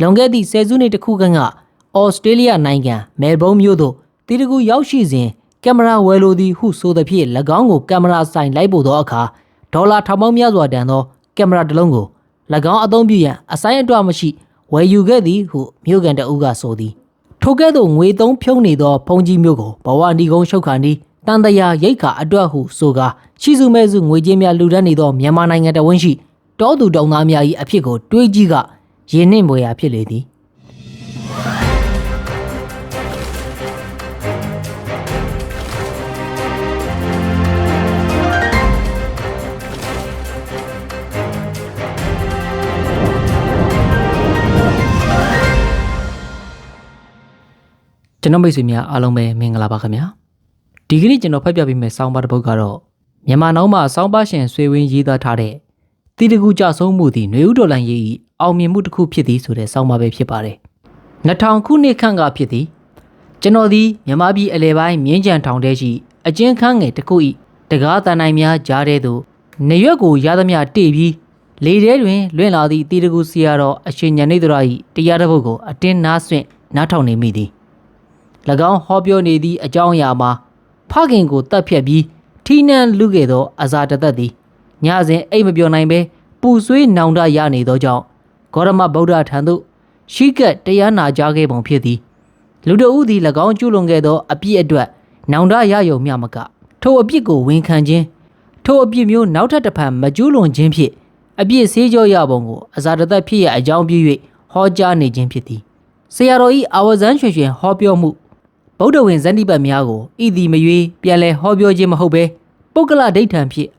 လွန်ခဲ့သည့်ဆယ်စုနှစ်တစ်ခုခန့်ကဩစတြေးလျနိုင်ငံမဲလ်ဘုန်းမြို့သို့တီတကူရောက်ရှိစဉ်ကင်မရာဝယ်လိုသည်ဟုဆိုသဖြင့်၎င်းကိုကင်မရာဆိုင်လိုက်ပို့သောအခါဒေါ်လာထောင်ပေါင်းများစွာတန်သောကင်မရာတစ်လုံးကို၎င်းအသုံးပြုရန်အဆိုင်အတွက်မရှိဝယ်ယူခဲ့သည်ဟုမြို့ကန်တအုပ်ကဆိုသည်ထိုကဲ့သို့ငွေသုံးဖြုံးနေသောဖုန်ကြီးမျိုးကိုဘဝနီကုန်းရှုတ်ခါနီးတန်တရာရိတ်ခါအတွက်ဟုဆိုကာရှိစုမဲစုငွေကြေးများလူဒန်းနေသောမြန်မာနိုင်ငံတဝန်းရှိတောသူတောင်သားများ၏အဖြစ်ကိုတွေးကြည့်က ရင်းနှင့်မွေရာဖြစ်လေသည်ကျွန်တော်မိတ်ဆွေများအားလုံးပဲမင်္ဂလာပါခင်ဗျာဒီကနေ့ကျွန်တော်ဖတ်ပြပေးမယ့်ဆောင်းပါးတစ်ပုဒ်ကတော့မြန်မာနောင်မှာဆောင်းပါးရှင်ဆွေဝင်းရေးသားထားတဲ့ တီတကူကြဆုံးမှုသည်ຫນွေဥတော်လန်ရေး၏အောင်မြင်မှုတစ်ခုဖြစ်သည်ဆိုတဲ့ဆောင်းပါးပဲဖြစ်ပါတယ်2000ခုနှစ်ခန့်ကဖြစ်သည်ကျွန်တော်သည်မြန်မာပြည်အလဲပိုင်းမြင်းကြံထောင်ထဲရှိအကျဉ်းခန်းငယ်တစ်ခု၏တကားတန်နိုင်များကြားထဲသို့နေရွက်ကိုရသမျှတေ့ပြီးလေထဲတွင်လွင့်လာသည့်တီတကူစီရတော်အရှင်ညနေတော်၏တရားတစ်ပုဒ်ကိုအတင်းနားဆွင့်နားထောင်နေမိသည်၎င်းဟောပြောနေသည့်အကြောင်းအရာမှာဖခင်ကိုတတ်ဖြတ်ပြီးထီးနှံလူခဲ့သောအဇာတသက်သည် ညစဉ်အိမ်မပြောနိုင်ဘဲပူဆွေးနောင်တရနေသောကြောင့်ဂေါရမဗုဒ္ဓထံသို့ရှိကတ်တရားနာကြားခဲ့ပုံဖြစ်သည်လူတဦးသည်၎င်းကျူးလွန်ခဲ့သောအပြစ်အတွက်နောင်တရယုံမျှမကထိုအပြစ်ကိုဝန်ခံခြင်းထိုအပြစ်မျိုးနောက်ထပ်တစ်ဖန်မကျူးလွန်ခြင်းဖြင့်အပြစ်ဆေးကြောရပုံကိုအဇာတသက်ဖြစ်ရအကြောင်းပြု၍ဟောကြားနေခြင်းဖြစ်သည်ဆရာတော်၏အာဝဇန်ရွှေရွှင်ဟောပြောမှုဗုဒ္ဓဝင်ဇန်တိပတ်များကိုဤသည်မရွေးပြန်လဲဟောပြောခြင်းမဟုတ်ဘဲပုဂ္ဂလဒိဋ္ဌံဖြင့်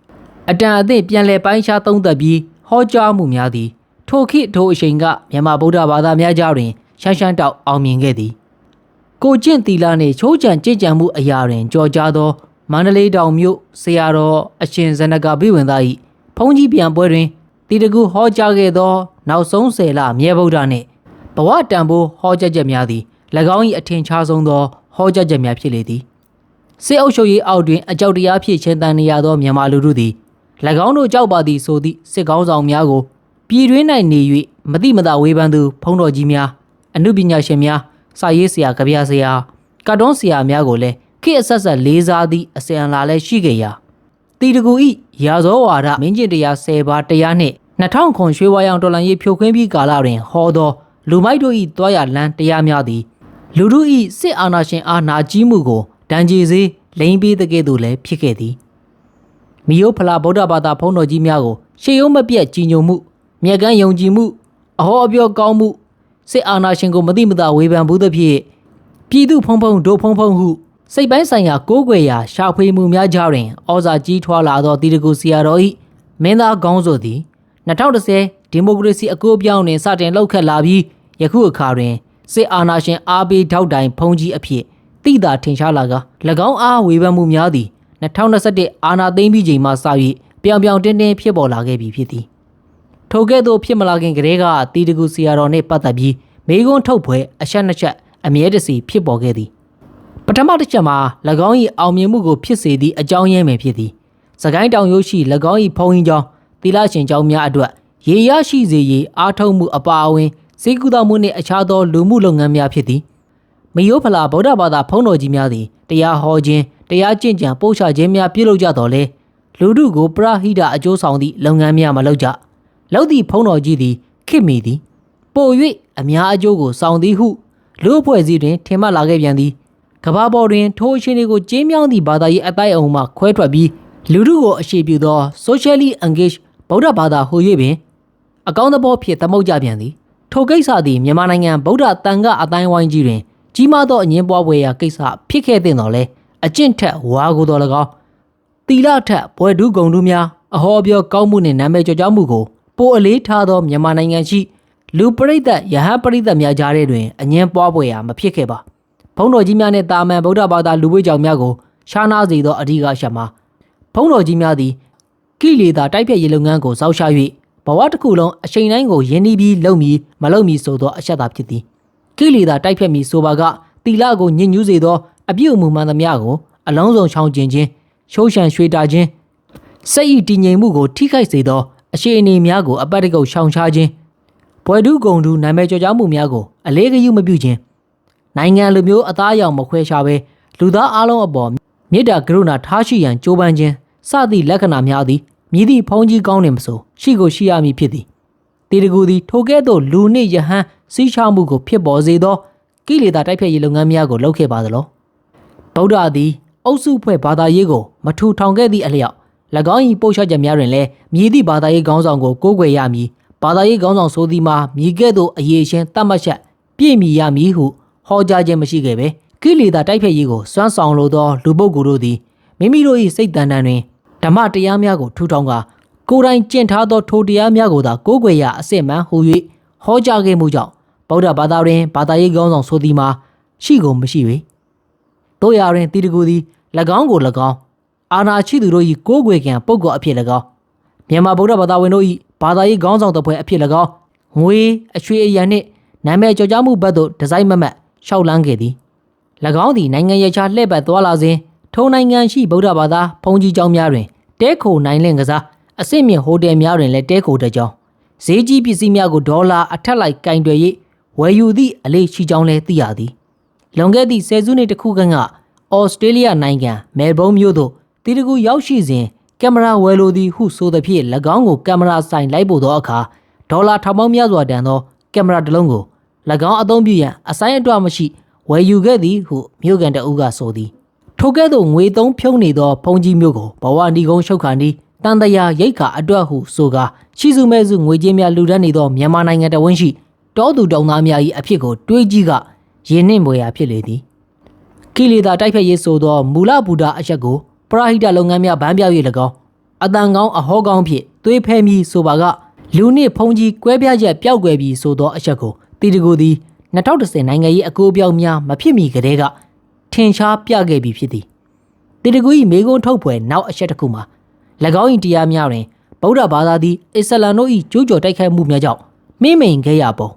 အတန်အသင့်ပြန်လဲပိုင်းခြားသုံးသပ်ပြီးဟောကြားမှုများသည်ထိုခေတ်ထိုအချိန်ကမြန်မာဗုဒ္ဓဘာသာများကြားတွင်ရှမ်းရှမ်းတောက်အောင်မြင်ခဲ့သည်ကိုကျင့်တီလာနှင့်ချိုးချံကြည်ကြံမှုအရာတွင်ကြော်ကြားသောမန္တလေးတောင်မြို့ဆရာတော်အရှင်ဇနကဘိဝင်သား၏ဖုံးကြီးပြန်ပွဲတွင်တီတကူဟောကြားခဲ့သော နောက်ဆုံးဆယ်လမြဲဗုဒ္ဓနှင့်ဘဝတန်ဖိုးဟောကြားချက်များသည်၎င်း၏အထင်ရှားဆုံးသောဟောကြားချက်များဖြစ်လေသည်စစ်အုပ်ချုပ်ရေးအောက်တွင်အကြောက်တရားဖြင့်ချင်းတန်နေရသောမြန်မာလူထုသည်၎ င်းတို့ကြောက်ပါသည်ဆိုသည့်စစ်ကောင်းဆောင်များကိုပြည်တွင်း၌နေ၍မတိမတာဝေဖန်သူဖုံးတော်ကြီးများအမှုပညာရှင်များစာရေးဆရာကြပြဆရာကတ်တွန်းဆရာများကိုလည်းခေတ်အဆက်ဆက်လေးစားသည့်အစဉ်အလာလည်းရှိခဲ့ရာတီတကူဤရာဇောဝါဒမင်းကျင်တရား10ပါးတရားနှင့်2000ခွန်ရွှေဝါရောင်တော်လန်ရေးဖြိုခွင်းပြီးကာလတွင်ဟောသောလူမိုက်တို့ဤတွားရလန်းတရားများသည်လူတို့ဤစစ်အာဏာရှင်အားနာကြီးမှုကိုဒဏ်ကြေစေလိမ့်ပေးတဲ့ကဲ့သို့လည်းဖြစ်ခဲ့သည် မိယိုဖလာဗုဒ္ဓဘာသာဘုန်းတော်ကြီးများကိုရှေးရုံးမပြတ်ကြည်ညိုမှုမြက်ကန်းယုံကြည်မှုအဟောအပြောကောင်းမှုစစ်အာဏာရှင်ကိုမတိမတာဝေဖန်မှုသဖြင့်ပြည်သူဖုံဖုံဒိုဖုံဖုံဟုစိတ်ပိုင်းဆိုင်ရာကိုးကွယ်ရာရှာဖွေမှုများကြတွင်ဩဇာကြီးထွားလာသောတီတကူစီယာတော်၏မင်းသားကောင်းဆိုသည်2010ဒီမိုကရေစီအကူအပြောင်းတွင်စတင်လှုပ်ခတ်လာပြီးယခုအခါတွင်စစ်အာဏာရှင်အားပေးထောက်တိုင်ဖုံးကြီးအဖြစ်တိတာထင်ရှားလာက၎င်းအားဝေဖန်မှုများသည် 2021အာဏာသိမ်းပြီးချိန်မှစ၍ပြောင်ပြောင်တင်းတင်းဖြစ်ပေါ်လာခဲ့ပြီဖြစ်သည်ထိုကဲ့သို့ဖြစ်မလာခင်ကတည်းကတီတကူစီယာတော်နှင့်ပတ်သက်ပြီးမေကွန်းထုတ်ပွဲအချက်နှစ်ချက်အမြဲတစေဖြစ်ပေါ်ခဲ့သည်ပထမတစ်ချက်မှာ၎င်း၏အောင်မြင်မှုကိုဖြစ်စေသည့်အကြောင်းရင်းပဲဖြစ်သည်။စကိုင်းတောင်ရိုးရှိ၎င်း၏ဖုံးရင်ကျောင်းသီလရှင်ကျောင်းများအတွက်ရေရရှိစေရေးအားထုတ်မှုအပါအဝင်စေကူတော်မှုနှင့်အခြားသောလူမှုလုပ်ငန်းများဖြစ်သည်။မယိုးဖလာဗုဒ္ဓဘာသာဖုံးတော်ကြီးများသည်တရားဟောခြင်း တရားကျင့်ကြံပို့ချခြင်းများပြုလုပ်ကြတော်လဲလူထုကိုပရဟိတအကျိုးဆောင်သည့်လုပ်ငန်းများမလုပ်ကြ။လုပ်သည့်ဖုံးတော်ကြီးသည်ခိမီသည်ပို၍အများအကျိုးကိုဆောင်သည်ဟုလူအဖွဲ့အစည်းတွင်ထင်မှတ်လာခဲ့ပြန်သည်ကမ္ဘာပေါ်တွင်ထိုအခြေအနေကိုကျင်းမြောင်းသည့်ဘာသာရေးအတိုင်းအုံမှခွဲထွက်ပြီးလူထုကိုအခြေပြုသော socially engaged ဗုဒ္ဓဘာသာဟူ၍ပင်အကောင်းသဘောဖြင့်သမုတ်ကြပြန်သည်ထိုကိစ္စသည်မြန်မာနိုင်ငံဗုဒ္ဓတန်ခအတိုင်းဝိုင်းကြီးတွင်ကြီးမားသောအငင်းပွားပွဲရာကိစ္စဖြစ်ခဲ့တဲ့တော်လဲ အကျင့်ထက်ဝါကိုတော်၎င်းတီလထက်ဘွယ်ဒုဂုံတို့များအဟောပြောကောင်းမှုနှင့်နာမည်ကျော်ကြားမှုကိုပိုအလေးထားသောမြန်မာနိုင်ငံရှိလူပရိသတ်ယဟန်ပရိသတ်များကြားထဲတွင်အငင်းပွားပွဲရာမဖြစ်ခဲ့ပါဘုန်းတော်ကြီးများနှင့်တာမန်ဗုဒ္ဓဘာသာလူဝိကြောင်များကိုရှားနာစေသောအဓိကရှမှာဘုန်းတော်ကြီးများသည်ကိလေသာတိုက်ဖြတ်ရေးလုပ်ငန်းကိုစောက်ရှာ၍ဘဝတစ်ခုလုံးအချိန်တိုင်းကိုယဉ်နီးပြီးလုပ်မည်မလုပ်မည်ဆိုသောအချက်သာဖြစ်သည်ကိလေသာတိုက်ဖြတ်မည်ဆိုပါကတီလကိုညှဉ်းညူးစေသော အပြုအမူမှန်သမျှကိုအလုံးစုံချောင်းကျင်ခြင်းရှိုးရှံရွှေတာခြင်းစိတ်ဤတည်ငြိမ်မှုကိုထိခိုက်စေသောအခြေအနေများကိုအပတ်တကုတ်ရှောင်ရှားခြင်းဘွယ်ဒုဂုံဒုနာမည်ကျော်ကြားမှုများကိုအလေးဂရုမပြုခြင်းနိုင်ငံလူမျိုးအသားအရောင်မခွဲခြားဘဲလူသားအလုံးအပေါ်မေတ္တာကရုဏာထားရှိရန်ကြိုးပမ်းခြင်းစသည့်လက္ခဏာများသည်မြည်သည့်ဖုံးကြီးကောင်းနေမဆိုရှိကိုရှိရမည်ဖြစ်သည်တေတကူသည်ထိုကဲ့သို့လူနှင့်ယဟန်စီးချမှုကိုဖြစ်ပေါ်စေသောကိလေသာတိုက်ဖျက်ရေးလုပ်ငန်းများကိုလုပ်ခဲ့ပါသလော ဗုဒ္ဓသည်အုပ်စုဖွဲ့ဘာသာရေးကိုမထူထောင်ခဲ့သည့်အလျောက်၎င်း၏ပို့ချချက်များတွင်လည်းမြည်သည့်ဘာသာရေးခေါင်းဆောင်ကိုကိုးကွယ်ရမည်ဘာသာရေးခေါင်းဆောင်ဆိုသည်မှာမြည်ကဲ့သို့အရေးရှင်တတ်မှတ်ချက်ပြည့်မီရမည်ဟုဟောကြားခြင်းမရှိခဲ့ပဲကိလေသာတိုက်ဖျက်ရေးကိုစွမ်းဆောင်လိုသောလူပုဂ္ဂိုလ်တို့သည်မိမိတို့၏စိတ်တန်တန်တွင်ဓမ္မတရားများကိုထူထောင်ကာကိုယ်တိုင်ကျင့်ထားသောထိုတရားများကိုသာကိုးကွယ်ရအစစ်မှန်ဟူ၍ဟောကြားခဲ့မှုကြောင့်ဗုဒ္ဓဘာသာတွင်ဘာသာရေးခေါင်းဆောင်ဆိုသည်မှာရှိကုန်မရှိပေ တို့ရတွင်တီတကူသည်၎င်းကို၎င်းအာနာရှိသူတို့၏ကိုးကွယ်ကံပုဂ္ဂိုလ်အဖြစ်၎င်းမြန်မာဗုဒ္ဓဘာသာဝင်တို့၏ဘာသာရေးခေါင်းဆောင်တစ်ဖွဲ့အဖြစ်၎င်းငွေအချွေအရန်နှင့်နာမည်ကျော်ကြားမှုဘက်သို့ဒီဇိုင်းမမတ်ရှောက်လန်းခဲ့သည်၎င်းသည်နိုင်ငံရေးချလှည့်ပတ်သွားလာစဉ်ထုံနိုင်ငံရှိဗုဒ္ဓဘာသာဘုံကြီးကျောင်းများတွင်တဲခိုနိုင်လင့်ကစားအဆင့်မြင့်ဟိုတယ်များတွင်လည်းတဲခိုတကြောင်းဈေးကြီးပစ္စည်းများကိုဒေါ်လာအထက်လိုက်ကင်တွယ်၍ဝယ်ယူသည့်အလေးရှိကြောင်းလည်းသိရသည် လွန်ခဲ့သည့်ဆယ်စုနှစ်တစ်ခုခန့်ကဩစတြေးလျနိုင်ငံမဲလ်ဘုန်းမြို့သို့တီတကူရောက်ရှိစဉ်ကင်မရာဝယ်လိုသည်ဟုဆိုသဖြင့်၎င်းကိုကင်မရာဆိုင်လိုက်ပို့သောအခါဒေါ်လာထောင်ပေါင်းများစွာတန်သောကင်မရာတစ်လုံးကို၎င်းအသုံးပြုရန်အဆိုင်အတွက်မရှိဝယ်ယူခဲ့သည်ဟုမြို့ကန်တအုပ်ကဆိုသည်ထိုကဲ့သို့ငွေသုံးဖြုံးနေသောဖုန်ကြီးမျိုးကိုဘဝဏီကုန်းရှုတ်ခါနီးတန်တရာရိတ်ခါအတွက်ဟုဆိုကာရှိစုမဲ့စုငွေကြေးများလူဒန်းနေသောမြန်မာနိုင်ငံတဝင်းရှိတောသူတောင်သားများ၏အဖြစ်ကိုတွေးကြည့်က ရင်းနှင်းမွေရာဖြစ်လေသည်ကိလေသာတိုက်ဖျက်ရေးဆိုသောမူလဗုဒ္ဓအချက်ကိုပရဟိတလုပ်ငန်းများဗန်းပြောက်၍၎င်းအတန်ကောင်းအဟောကောင်းဖြင့်သွေးဖဲမည်ဆိုပါကလူနှင့်ဖုန်ကြီးကွဲပြားချက်ပျောက်ကွယ်ပြီးဆိုသောအချက်ကိုတီတကူသည်2010နိုင်ငံရေးအကူအပြောင်းများမဖြစ်မီကတည်းကထင်ရှားပြခဲ့ပြီးဖြစ်သည်တီတကူ၏မေကွန်းထုတ်ဖွယ်နောက်အချက်တစ်ခုမှာ၎င်း၏တရားများတွင်ဗုဒ္ဓဘာသာသည်အစ္စလမ်တို့၏ကျူးကျော်တိုက်ခိုက်မှုများကြောင့်မိမိန်ခဲ့ရပုံ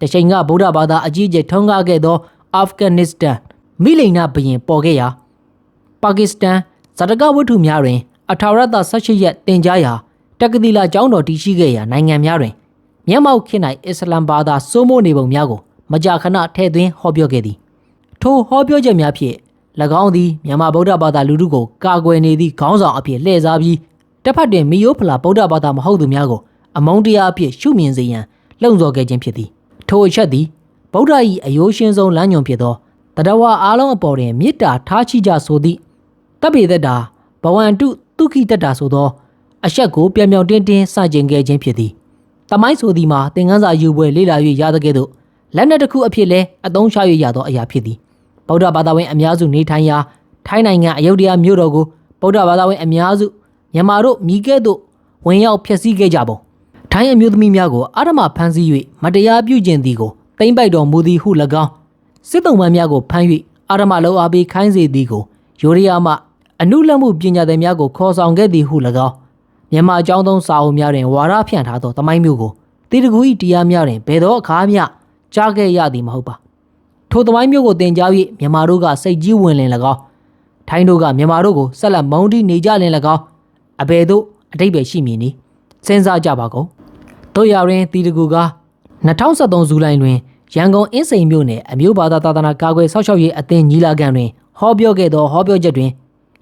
တချိန်ကဗုဒ္ဓဘာသာအကြီးအကျယ်ထုံးကားခဲ့သောအာဖဂန်နစ္စတန်မိလိန်နာဘရင်ပေါ်ခဲ့ရာပါကစ္စတန်ဇာတကဝတ္ထုများတွင် အထာရတ18ရက်တင်ကြားရာတက္ကသိလကျောင်းတော်တည်ရှိခဲ့ရာနိုင်ငံများတွင်မျက်မှောက်ခေတ်၌အစ္စလမ်ဘာသာစိုးမိုးနေပုံများကိုမကြာခဏထည့်သွင်းဟောပြောခဲ့သည်ထိုဟောပြောချက်များဖြင့်၎င်းသည်မြန်မာဗုဒ္ဓဘာသာလူထုကိုကာကွယ်နေသည့်ခေါင်းဆောင်အဖြစ်လှည့်စားပြီးတစ်ဖက်တွင်မီယိုဖလာဗုဒ္ဓဘာသာမဟုတ်သူများကိုအမုန်းတရားအဖြစ်ရှုမြင်စေရန်လှုံ့ဆော်ခဲ့ခြင်းဖြစ်သည် ထိုအချက်သည်ဗုဒ္ဓ၏အယိုးရှင်းဆုံးလမ်းညွန်ဖြစ်သောတတဝအားလုံးအပေါ်တွင်မေတ္တာထားရှိကြဆိုသည့်တပ်ပေသက်တာဘဝန္တုဒုက္ခိတ္တာဆိုသော အချက်ကိုပြောင်ပြောင်တင်းတင်းစကြင်ခဲ့ခြင်းဖြစ်သည်တမိုင်းဆိုသည်မှာသင်ခန်းစာယူပွဲလေ့လာ၍ရသကဲ့သို့လက်နက်တစ်ခုအဖြစ်လဲအသုံးချ၍ရသောအရာဖြစ်သည်ဗုဒ္ဓဘာသာဝင်အများစုနေထိုင်ရာထိုင်းနိုင်ငံအယုဒ္ဓယမြို့တော်ကိုဗုဒ္ဓဘာသာဝင်အများစုမြန်မာတို့မိကဲ့သို့ဝင်ရောက်ဖျက်ဆီးခဲ့ကြပုံ ထိုင်းအမျိုးသမီးများကိုအာဓမဖမ်းဆီး၍မတရားပြုကျင့်သည်ကိုတိမ့်ပိုက်တော်မူသည်ဟု၎င်းစစ်တုံးမန်းများကိုဖမ်း၍အာဓမလောအားပေးခိုင်းစေသည်ကိုယိုရီးယားမှအနုလက်မှုပညာသည်များကိုခေါ်ဆောင်ခဲ့သည်ဟု၎င်းမြန်မာအကြောင်းသုံးစာအုပ်များတွင်ဝါရဖြန့်ထားသောတမိုင်းမျိုးကိုတေတကူ၏တရားများတွင်ဘယ်သောအခါမျှကြားခဲ့ရသည်မဟုတ်ပါထိုသမိုင်းမျိုးကိုတင်ကြား၍မြန်မာတို့ကစိတ်ကြီးဝင်လင်၎င်းထိုင်းတို့ကမြန်မာတို့ကိုဆက်လက်မုန်းတီးနေကြလင်၎င်းအဘယ်သို့အတိတ်ပဲရှိမည်နည်းစဉ်းစားကြပါကုန် တို့ရရင်တီတကူက2023ဇူလိုင်တွင်ရန်ကုန်အင်းစိန်မြို့နယ်အမျိုးဘာသာသာသနာကာကွယ်ဆောက်ရှောက်ရေးအသင်းညီလာခံတွင်ဟောပြောခဲ့သောဟောပြောချက်တွင်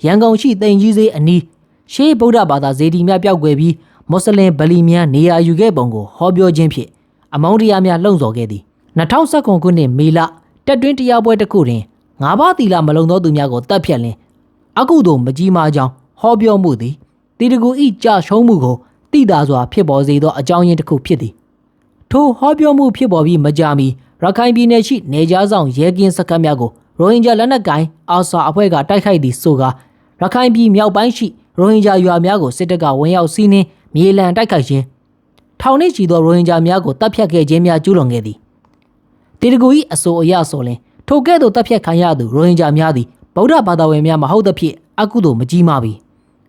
ရန်ကုန်ရှိတိန်ကြီးစေးအနီးရှေးဗုဒ္ဓဘာသာဇေဒီများပျောက်ကွယ်ပြီးမွတ်စလင်ဗလီများနေရာယူခဲ့ပုံကိုဟောပြောခြင်းဖြင့်အမောင်းတရားများလှုံ့ဆော်ခဲ့သည်2019ခုနှစ်မေလတက်တွင်းတရားပွဲတစ်ခုတွင်ငါးပါးသီလမလုံသောသူများကိုတပ်ဖြတ်လင်အကုသို့မကြီးမားကြောင်းဟောပြောမှုသည်တီတကူဤကြရှုံးမှုကို တိတာစွာဖြစ်ပေါ်စေသောအကြောင်းရင်းတစ်ခုဖြစ်သည်ထိုဟောပြောမှုဖြစ်ပေါ်ပြီးမကြာမီရခိုင်ပြည်နယ်ရှိနေကြားဆောင်ရဲကင်းစခန်းများကိုရိုဟင်ဂျာလက်နက်ကိုင်အာဆာအဖွဲ့ကတိုက်ခိုက်သည်ဆိုကာရခိုင်ပြည်မြောက်ပိုင်းရှိရိုဟင်ဂျာရွာများကိုစစ်တပ်ကဝင်ရောက်စီးနင်းမြေလံတိုက်ခိုက်ခြင်းထောင်နှင့်ချီသောရိုဟင်ဂျာများကိုတပ်ဖြတ်ခဲ့ခြင်းများကျူးလွန်ခဲ့သည်တေတကူ၏အဆိုအရဆိုလင်ထိုကဲ့သို့တပ်ဖြတ်ခံရသူရိုဟင်ဂျာများသည်ဗုဒ္ဓဘာသာဝင်များမဟုတ်သဖြင့်အကုသို့မကြီးမားပြီ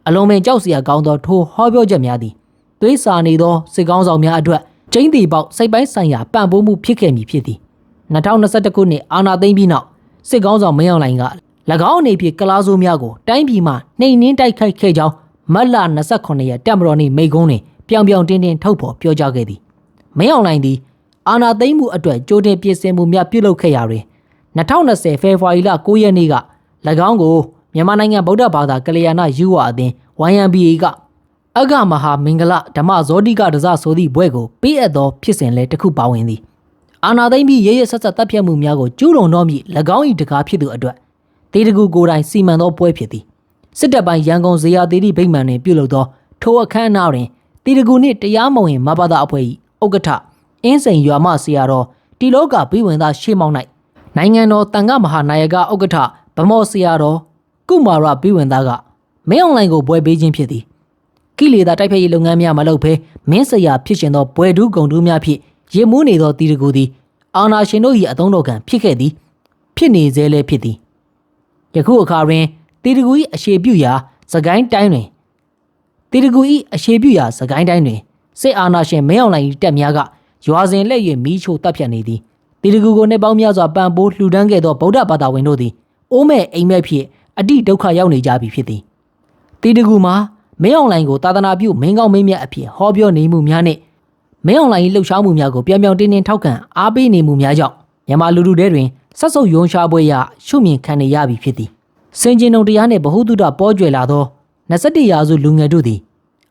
အလုံးပင်ကြောက်စရာကောင်းသောထိုဟောပြောချက်များသည် သွေးစာနေသောစစ်ကောင်းဆောင်များအတွက်ကျင်းတီပေါက်စိတ်ပိုင်းဆိုင်ရာပံ့ပိုးမှုဖြစ်ခဲ့မည်ဖြစ်သည်2021ခုနှစ်အာဏာသိမ်းပြီးနောက်စစ်ကောင်းဆောင်မင်းအောင်လှိုင်က၎င်းအနေဖြင့်ကလားဆိုးများကိုတိုင်းပြည်မှာနှိမ်နင်းတိုက်ခိုက်ခဲ့ကြောင်းမတ်လ29ရက်တက်မတော်နေ့မိကုန်းတွင်ပြောင်ပြောင်တင်းတင်းထုတ်ဖော်ပြောကြားခဲ့သည်မင်းအောင်လှိုင်သည်အာဏာသိမ်းမှုအတွက်ကြိုတင်ပြင်ဆင်မှုများပြုလုပ်ခဲ့ရာတွင်2020ဖေဖော်ဝါရီလ9ရက်နေ့က၎င်းကိုမြန်မာနိုင်ငံဗုဒ္ဓဘာသာကလျာဏယူဝအသင်း YMBA က အဂမဟာမင်္ဂလဓမ္မဇောတိကဒဇဆိုသည့်ဘွဲ့ကိုပေးအပ်သောဖြစ်စဉ်လည်းတစ်ခုပါဝင်သည်အာဏာသိမ်းပြီးရရဆက်ဆက်တပ်ဖြတ်မှုများကိုကျူးလွန်တော်မူ၎င်း၏တကားဖြစ်သူအတွက်တေတကူကိုယ်တိုင်စီမံသောပွဲဖြစ်သည်စစ်တပ်ပိုင်းရန်ကုန်ဇေယျသေးတိဗိမာန်တွင်ပြုလုပ်သောထိုအခမ်းအနားတွင်တေတကူနှင့်တရားမဝင်မဘာသာအဖွဲ့၏ဥက္ကဋ္ဌအင်းစိန်ရွာမဆရာတော်တီလောကဘိဝင်သားရှေးမောင်း၌နိုင်ငံတော်တန်ခမဟာနာယကဥက္ကဋ္ဌဗမော်ဆရာတော်ကုမာရဘိဝင်သားကမင်းအွန်လိုင်းကိုပွဲပေးခြင်းဖြစ်သည် ကိလေသာတိုက်ဖျက်ရေးလုပ်ငန်းများမလုပ်ဘဲမင်းစရာဖြစ်ရှင်သောဘွယ်ဒူးဂုံဒူးများဖြင့်ရည်မူးနေသောတီတကူသည်အာနာရှင်တို့၏အသုံးတော်ကံဖြစ်ခဲ့သည် ဖြစ်နေသေးလည်းဖြစ်သည်ယခုအခါတွင်တီတကူ၏အရှိပြုရာစကိုင်းတိုင်းတွင်တီတကူ၏အရှိပြုရာစကိုင်းတိုင်းတွင်စစ်အာဏာရှင်မင်းအောင်လှိုင်၏တပ်များကရွာစဉ်လက်၍မီးချို့တပ်ဖြတ်နေသည်တီတကူကိုနှစ်ပေါင်းများစွာပံ့ပိုးလှူဒန်းခဲ့သောဗုဒ္ဓဘာသာဝင်တို့သည်အိုးမဲ့အိမ်မဲ့ဖြစ်အတိဒုက္ခရောက်နေကြပြီဖြစ်သည်တီတကူမှာ မင်းအွန်လိုင်းကိုသာသနာပြုမင်းကောင်းမင်းမြတ်အဖြစ်ဟောပြောနေမှုများနဲ့မင်းအွန်လိုင်း၏လှုပ်ရှားမှုများကိုပြောင်ပြောင်တင်းတင်းထောက်ခံအားပေးနေမှုများကြောင့်မြန်မာလူထုထဲတွင်ဆက်ဆုပ်ယွန်ရှားပွဲရရှုမြင်ခံနေရပြီဖြစ်သည်စင်ကျင်တုံတရားနှင့်ဗဟုသုတပေါ်ကျွယ်လာသော21ရာစုလူငယ်တို့သည်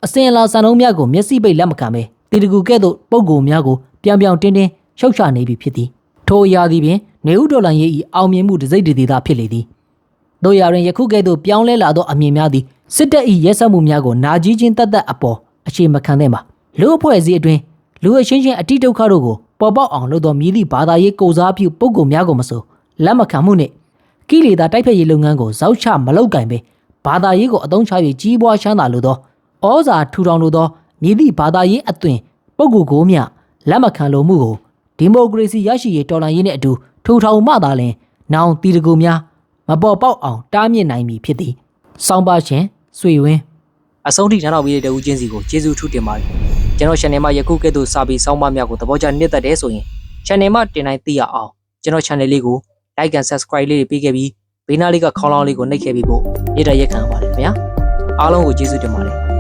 အစဉ်အလာစံနှုန်းများကိုမျက်စိပိတ်လက်မခံဘဲတီတကူကဲ့သို့ပုံကိုများကိုပြောင်ပြောင်တင်းတင်းရှုပ်ချနေပြီဖြစ်သည်ထိုအရာသည်ပင်နေဦးဒေါ်လာရေး၏အောင်မြင်မှုတစ်စိတ်တစ်ဒေသဖြစ်လေသည် တို့ရာတွင်ယခုကဲ့သို့ပြောင်းလဲလာသောအမြင်များသည်စစ်တပ်၏ရဲစက်မှုများကိုနာကြီးချင်းတက်တက်အပေါ်အခြေမခံသင့်ပါလူအဖွဲ့အစည်းအတွင်းလူအချင်းချင်းအတိဒုက္ခတို့ကိုပေါ်ပေါက်အောင်လုပ်သောမြည်သည့်ဘာသာရေးကိုစားပြုပုံကုများကိုမဆိုလက်မခံမှုနှင့်ကိလေသာတိုက်ဖျက်ရေးလုပ်ငန်းကိုဇောက်ချမလုပ်ကင်ပဲဘာသာရေးကိုအသုံးချ၍ကြီးပွားချမ်းသာလိုသောဩဇာထူထောင်လိုသောမြည်သည့်ဘာသာရေးအသွင်ပုံကုကိုမျှလက်မခံလိုမှုကိုဒီမိုကရေစီရရှိရေးတော်လှန်ရေးနှင့်အတူထူထောင်မှသာလျှင်နောင်တီတကူများ မပေါ်ပေါက်အောင်တားမြစ်နိုင်ပြီဖြစ်သည်။စောင်းပါရှင်ဆွေဝင်းအဆုံးထိထမ်းတော်ပြီးတဲ့တဦးချင်းစီကိုကျေးဇူးထူးတင်ပါတယ်။ကျွန်တော် channel မှာယခုကဲ့သို့စာပေစောင်းပါများကိုသဘောကျနှစ်သက်တယ်ဆိုရင် channel မှာတင်တိုင်းသိရအောင်ကျွန်တော် channel လေးကို like and subscribe လေးတွေပေးခဲ့ပြီးဘေးနားလေးကခေါင်းလောင်းလေးကိုနှိပ်ခဲ့ပြီးဖို့ရတဲ့ရက်ခံပါတယ်ခင်ဗျာ။အားလုံးကိုကျေးဇူးတင်ပါတယ်